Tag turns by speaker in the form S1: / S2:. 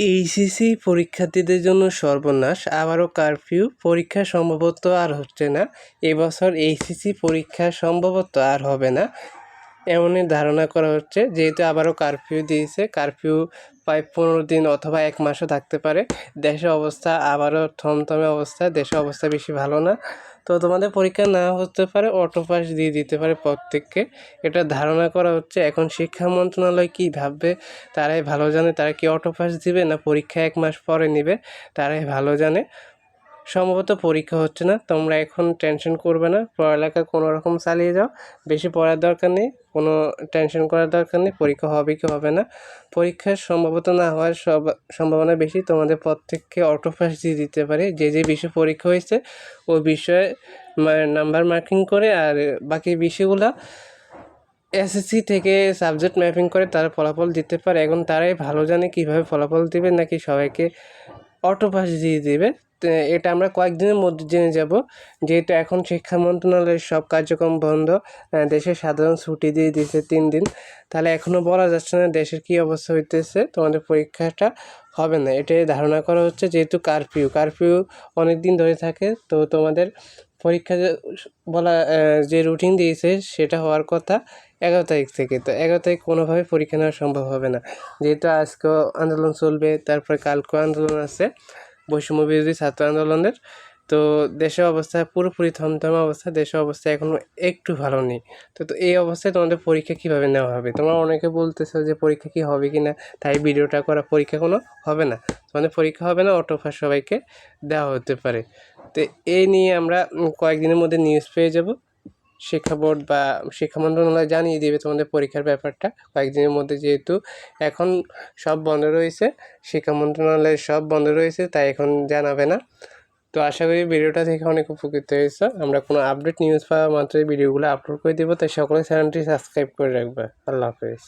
S1: HSC পরীক্ষার্থীদের জন্য সর্বনাশ, আবারও কারফিউ, পরীক্ষা সম্ভবত আর হচ্ছে না। এবছর এইচএসসি পরীক্ষা সম্ভবত আর হবে না। এমনই ধারণা করা হচ্ছে, যেহেতু আবারও কারফিউ দিয়েছে কারফিউ প্রায় পনেরো দিন অথবা এক মাসও থাকতে পারে। দেশের অবস্থা আবারও থমথমে অবস্থা, দেশের অবস্থা বেশি ভালো না। তো তোমাদের পরীক্ষা না হতে পারে অটো পাস দিয়ে দিতে পারে প্রত্যেককে। এটা ধারণা করা হচ্ছে, এখন শিক্ষা মন্ত্রণালয় কী ভাববে? তারাই ভালো জানে, তারা কি অটো পাস দিবে না পরীক্ষা এক মাস পরে নেবে? তারাই ভালো জানে। সম্ভবত পরীক্ষা হচ্ছে না। তোমরা এখন টেনশন করবে না। পড়ালেখা কোনো রকম চালিয়ে যাও। বেশি পড়ার দরকার নেই। কোনো টেনশন করার দরকার নেই। পরীক্ষা হবে কি হবে না। পরীক্ষার সম্ভবত না হওয়ার সব সম্ভাবনা বেশি। তোমাদের প্রত্যেককে অটো পাস দিয়ে দিতে পারে। যে যে বিষয় পরীক্ষা হয়েছে ওই বিষয়ে নাম্বার মার্কিং করে আর বাকি বিষয়গুলো এসএসসি থেকে সাবজেক্ট ম্যাপিং করে তারা ফলাফল দিতে পারে। এখন তারাই ভালো জানে কীভাবে ফলাফল দেবে, নাকি সবাইকে অটো পাস দিয়ে দেবে। এটা আমরা কয়েকদিনের মধ্যে জেনে যাব। যেহেতু এখন শিক্ষা মন্ত্রণালয়ের সব কার্যক্রম বন্ধ দেশের সাধারণ ছুটি দিয়ে দিয়েছে তিন দিন। তাহলে এখনও বলা যাচ্ছে না দেশের কী অবস্থা হইতেছে, তোমাদের পরীক্ষাটা হবে না। এটাই ধারণা করা হচ্ছে যেহেতু কারফিউ। কারফিউ অনেক দিন ধরে থাকে, তো তোমাদের পরীক্ষা বলা যে রুটিন দিয়েছে সেটা হওয়ার কথা এগারো তারিখ থেকে। তো এগারো তারিখ কোনোভাবে পরীক্ষা নেওয়া সম্ভব হবে না। যেহেতু আজকেও আন্দোলন চলবে, তারপরে কালকেও আন্দোলন আছে। বৈষম্য বিরোধী ছাত্র আন্দোলনের। তো দেশের অবস্থা পুরোপুরি থমথমে অবস্থা, দেশের অবস্থা এখনও একটু ভালো নেই। তো তো এই অবস্থায় তোমাদের পরীক্ষা কীভাবে নেওয়া হবে? তোমরা অনেকে বলতেছো যে পরীক্ষা কি হবে কি না, তাই ভিডিওটা করা পরীক্ষা কোনো হবে না। তোমাদের পরীক্ষা হবে না, অটো পাস সবাইকে দেওয়া হতে পারে। তো এই নিয়ে আমরা কয়েকদিনের মধ্যে নিউজ পেয়ে যাব। শিক্ষা বোর্ড বা শিক্ষা মন্ত্রণালয় জানিয়ে দেবে তোমাদের পরীক্ষার ব্যাপারটা। কয়েকদিনের মধ্যে যেহেতু এখন সব বন্ধ রয়েছে, শিক্ষা মন্ত্রণালয় সব বন্ধ রয়েছে, তাই এখন জানাবে না। তো আশা করি ভিডিওটা থেকে অনেক উপকৃত হয়েছে। আমরা কোনো আপডেট নিউজ পাওয়া মাত্রই ভিডিওগুলো আপলোড করে দেবো। তাই সকলে চ্যানেলটি সাবস্ক্রাইব করে রাখবে। আল্লাহ হাফেজ।